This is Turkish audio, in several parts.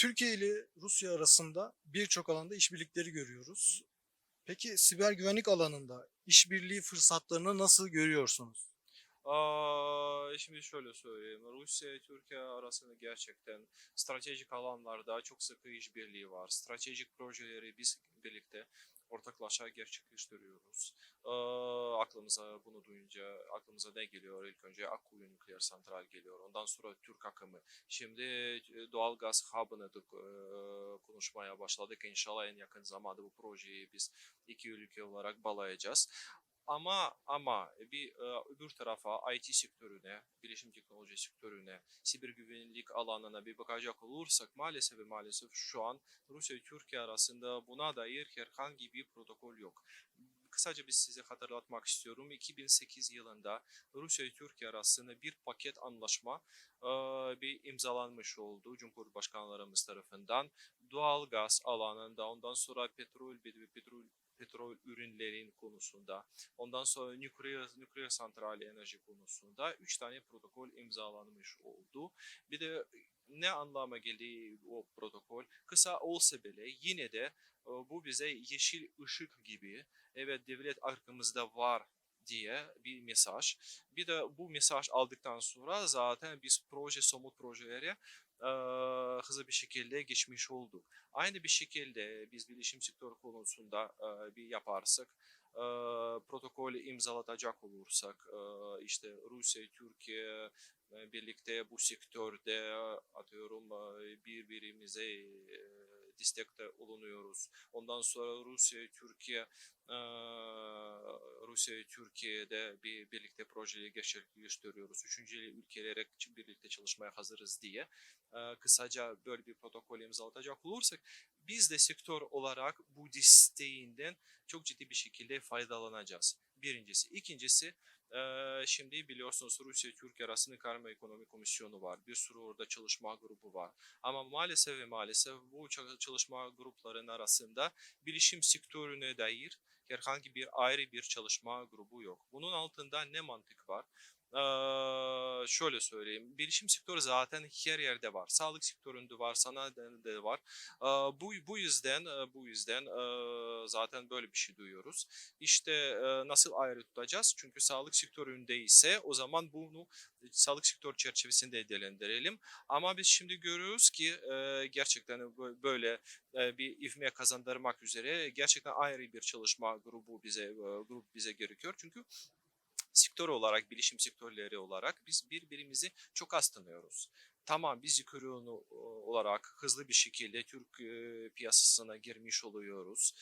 Türkiye ile Rusya arasında birçok alanda işbirlikleri görüyoruz. Peki siber güvenlik alanında işbirliği fırsatlarını nasıl görüyorsunuz? Aa, şimdi şöyle söyleyeyim. Rusya Türkiye arasında gerçekten stratejik alanlarda çok sıkı işbirliği var. Stratejik projeleri biz birlikte ortaklaşa gerçekleştiriyoruz. Aa, aklımıza bunu duyunca aklımıza ne geliyor? İlk önce Akkuyu nükleer santral geliyor. Ondan sonra Türk akımı. Şimdi e, doğalgaz hub'ını da e, konuşmaya başladık. İnşallah en yakın zamanda bu projeyi biz iki ülke olarak bağlayacağız. Ama ama bir e, öbür tarafa IT sektörüne, bilişim teknoloji sektörüne, siber güvenlik alanına bir bakacak olursak maalesef ve maalesef şu an Rusya ve Türkiye arasında buna dair herhangi bir protokol yok. Kısaca bir size hatırlatmak istiyorum. 2008 yılında Rusya ve Türkiye arasında bir paket anlaşma e, bir imzalanmış oldu Cumhurbaşkanlarımız tarafından. Doğal gaz alanında ondan sonra petrol ve petrol petrol ürünlerin konusunda, ondan sonra nükleer, nükleer santral enerji konusunda 3 tane protokol imzalanmış oldu. Bir de ne anlama geldi o protokol? Kısa olsa bile yine de e, bu bize yeşil ışık gibi, evet devlet arkamızda var diye bir mesaj. Bir de bu mesaj aldıktan sonra zaten biz proje, somut projelere e, hızlı bir şekilde geçmiş olduk. Aynı bir şekilde biz bilişim sektörü konusunda e, bir yaparsak, e, protokolü imzalatacak olursak, e, işte Rusya, Türkiye birlikte bu sektörde atıyorum e, birbirimize e, destekte olunuyoruz. Ondan sonra Rusya, Türkiye, Rusya ve Türkiye'de bir birlikte projeyi gerçekleştiriyoruz. Üçüncü ülkelere birlikte çalışmaya hazırız diye kısaca böyle bir protokol imzalatacak olursak biz de sektör olarak bu desteğinden çok ciddi bir şekilde faydalanacağız. Birincisi. İkincisi e, şimdi biliyorsunuz Rusya Türkiye arasında karma ekonomi komisyonu var. Bir sürü orada çalışma grubu var. Ama maalesef ve maalesef bu çalışma grupların arasında bilişim sektörüne dair herhangi bir ayrı bir çalışma grubu yok. Bunun altında ne mantık var? Ee, şöyle söyleyeyim. Bilişim sektörü zaten her yerde var. Sağlık sektöründe var, sanayide de var. Ee, bu bu yüzden bu yüzden e, zaten böyle bir şey duyuyoruz. İşte e, nasıl ayrı tutacağız? Çünkü sağlık sektöründe ise o zaman bunu sağlık sektör çerçevesinde değerlendirelim. Ama biz şimdi görüyoruz ki e, gerçekten böyle bir ivme kazandırmak üzere gerçekten ayrı bir çalışma grubu bize grup bize gerekiyor. Çünkü sektör olarak, bilişim sektörleri olarak biz birbirimizi çok az tanıyoruz. Tamam biz yukarı olarak hızlı bir şekilde Türk e, piyasasına girmiş oluyoruz.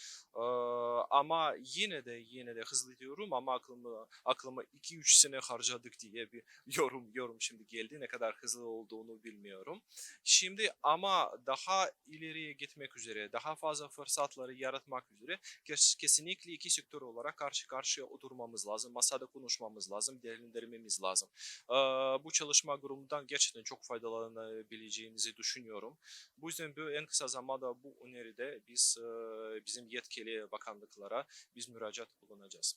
Ama yine de yine de hızlı diyorum ama aklıma aklıma 2-3 sene harcadık diye bir yorum yorum şimdi geldi. Ne kadar hızlı olduğunu bilmiyorum. Şimdi ama daha ileriye gitmek üzere, daha fazla fırsatları yaratmak üzere kesinlikle iki sektör olarak karşı karşıya oturmamız lazım. Masada konuşmamız lazım, değerlendirmemiz lazım. Bu çalışma grubundan gerçekten çok faydalanabileceğimizi düşünüyorum. Bu yüzden bu en kısa zamanda bu öneride biz bizim yetkili bakanlıklara biz müracaat bulunacağız.